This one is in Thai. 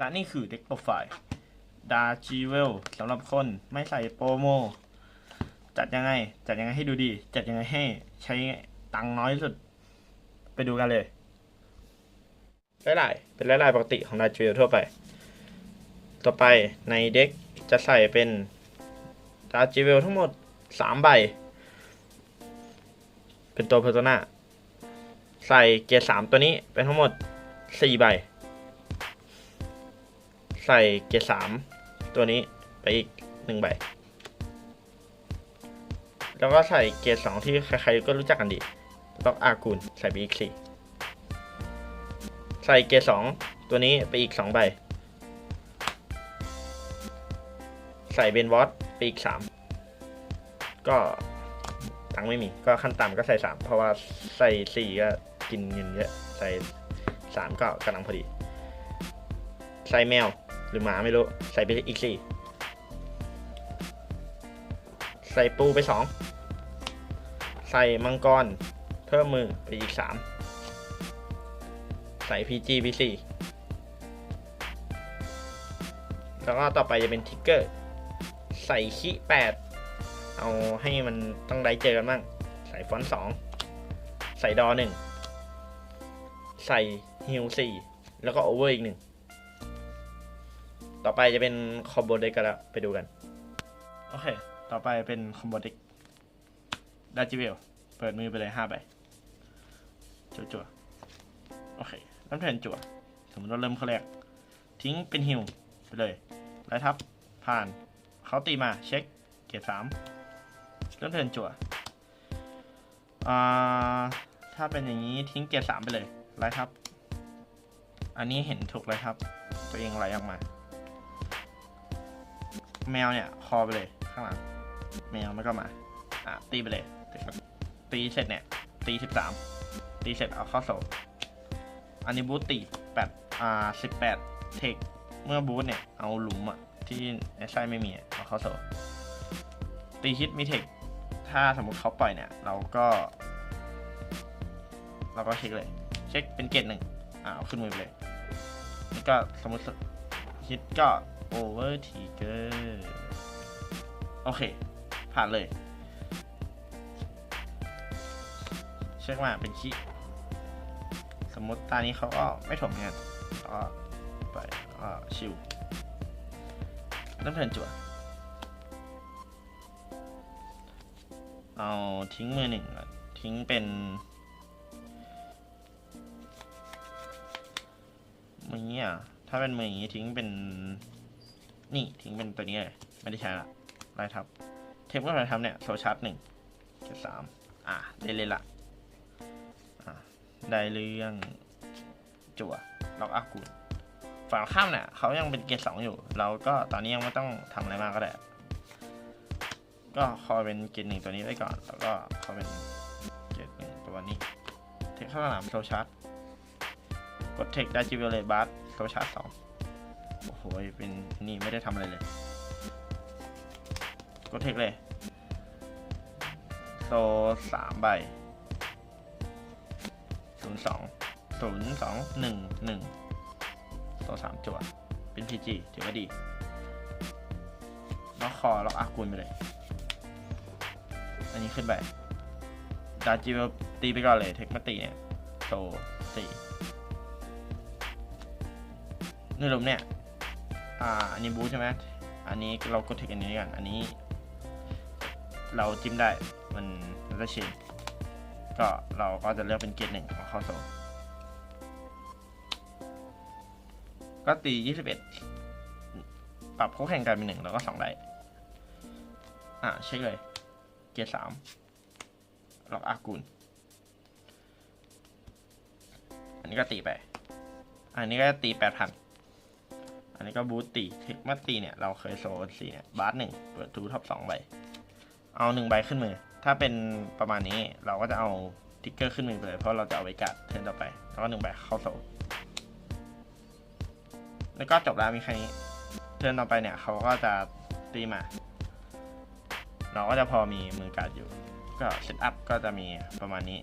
และนี่คือเด็กโปรไฟล์ดาจิเวลสำหรับคนไม่ใส่โปรโม จัดยังไง จัดยังไงให้ดูดี จัดยังไงให้ใช้ตังค์น้อยที่สุด ไปดูกันเลยไล่ๆเป็นไล่ๆปกติของดาจิเวลทั่วไป ต่อไปในเด็กจะใส่เป็นดาจิเวลทั้งหมด 3 ใบ เป็นตัวเพอร์โซนาใส่เกียร์สามตัวนี้เป็นทั้งหมด 4 ใบ ใส่เกียร์สามตัวนี้ไปอีกหนึ่งใบ แล้วก็ใส่เกียร์สองที่ใครๆก็รู้จักกันดี ล็อกอากูลใส่ไปอีกสี่ใส่เกียร์สองตัวนี้ไปอีกสองใบ ใส่เบนวอตไปอีกสามก็ตังค์ไม่มี ก็ขั้นต่ำก็ใส่สามเพราะว่าใส่สี่ก็กินเงินเยอะ ใส่สามก็กำลังพอดี ใส่แมว หรือหมาไม่รู้ ใส่ไปอีกสี่ใส่ปูไปสองใส่มังกร เพิ่มมือไปอีกสามใส่พีจีไปสี่แล้วก็ต่อไปจะเป็นทิกเกอร์ ใส่ขี้แปดเอาให้มันต้องได้เจอกันบ้าง ใส่ฟอนต์สองใส่ดอหนึ่งใส่ฮิลสี่แล้วก็โอเวอร์อีกหนึ่ง ต่อไปจะเป็นคอมโบเด็กกันล้วไปดูกัน โอเค ต่อไปเป็นคอมโบเด็กดาจิเวลเปิดมือไปเลยห้าใบจั่วจั่วๆโอเคเริ่มเทิร์นจั่วสมมติเราเริ่มข้อแรก ทิ้งเป็นฮิลไปเลยไล่ทับ ผ่านเขาตีมาเช็ค เกียร์สามเริ่มเทินจั่วอ่าถ้าเป็นอย่างนี้ทิ้งเกียร์สามไปเลยไล่ทับ อันนี้เห็นถูกเลยครับ ตัวเองไหลออกมา แมวเนี่ยคอไปเลยข้างหลัง แมวมันก็มา อะตีไปเลยตีเสร็จเนี่ย ตีสิบสามตีเสร็จเอาเข้าโซอันนี้บูตตีแปดอ่าสิบแปดเทคเมื่อบูตเนี่ย เอาหลุมอะที่ในไส้ไม่มีเอาเข้าโซตีฮิตมีเทคถ้าสมมุติเขาปล่อยเนี่ย เราก็ เราก็เช็คเลย เช็คเป็นเกตหนึ่งอ่าเอาขึ้นมือไปเลยก็สมมติฮิตก็ โอเวอร์ทีเกอร์โอเค ผ่านเลย เช็คมาเป็นขี้สมมติตานี้เขาก็ไม่ถมเงินก็ไปก็ชิวเริ่มเทินจั่วเอาทิ้งมือหนึ่งก่อนทิ้งเป็นมืออย่างนี้อะถ้าเป็นมืออย่างนี้ทิ้งเป็น นี่ทิ้งเป็นตัวนี้เลยไม่ได้ใช้ละไล่ทับ เทปก็ไล่ทับเนี่ยโซชาร์ตหนึ่งเจ็ดสามอะได้เลยละอะได้เรื่องจั่วล็อกอากูฝั่งข้ามเนี่ยเขายังเป็นเกรดสองอยู่ เราก็ตอนนี้ยังไม่ต้องทำอะไรมากก็ได้ ก็คอเป็นเกรดหนึ่งตัวนี้ไว้ก่อน แล้วก็คอเป็นเกรดหนึ่งตัวนี้ เทคเข้าสนามโซชาร์ตกดเทคได้จิเวลเลบาร์โซชาร์จสอง โอ้โห เป็นนี่ไม่ได้ทำอะไรเลย กดเทคเลย โซสามใบศูนย์สองศูนย์สองหนึ่งหนึ่งโซสามจั่วเป็นพีจีถือว่าดี ล็อกคอ ล็อกอากูลไปเลย อันนี้ขึ้นไปดาจิเวลตีไปก่อนเลย เทคมาตีเนี่ยโซสี่ในหลุมเนี่ย อ่าอันนี้บูใช่ไหมอันนี้เรากดเทคอันนี้กันอันนี้ เราจิ้มได้มันจะชินก็เราก็จะเลือกเป็นเกตหนึ่งของข้าโซก็ตียี่สิบเอ็ดปรับคู่แข่งกันเป็นหนึ่งแล้วก็สองได้อ่าเช็คเลย เกตสามล็อกอากูล อันนี้ก็ตีไป อันนี้ก็ตีแปดพัน อันนี้ก็บูตตีเทคมาตีเนี่ย เราเคยโซนสี่เนี่ยบาร์หนึ่งเปิดทูท็อปสองใบ เอาหนึ่งใบขึ้นมือ ถ้าเป็นประมาณนี้เราก็จะเอาทิกเกอร์ขึ้นมือไปเลย เพราะเราจะเอาไว้กัดเทิร์นต่อไป แล้วก็หนึ่งใบเข้าโซนแล้วก็จบแล้วมีแค่นี้เทิร์นต่อไปเนี่ยเขาก็จะตีมา เราก็จะพอมีมือการ์ดอยู่ ก็เซตอัพก็จะมีประมาณนี้